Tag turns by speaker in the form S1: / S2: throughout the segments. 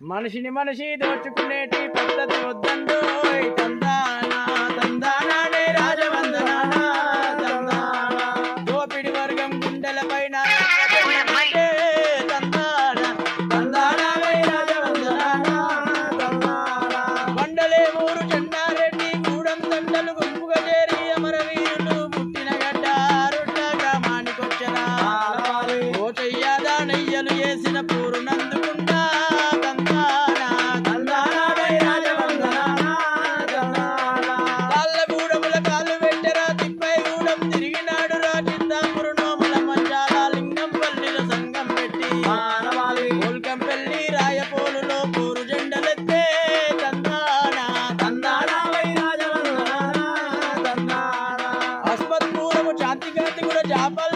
S1: మనిషిని మనిషి దోచుకునేటి పద్ధతి వద్దండో తందానా దోపిడి వర్గం గుండెల పైన బండలే ఊరు double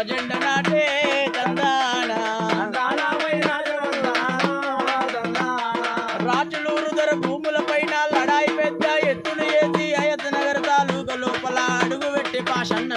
S1: ఒక జెండ నాటే తందాన రాజులూరు ధర భూములపైన లడాయి పెద్ద ఎత్తులు ఏసి అయత్ నగర తాలూక లోపల అడుగు పెట్టి పాషన్న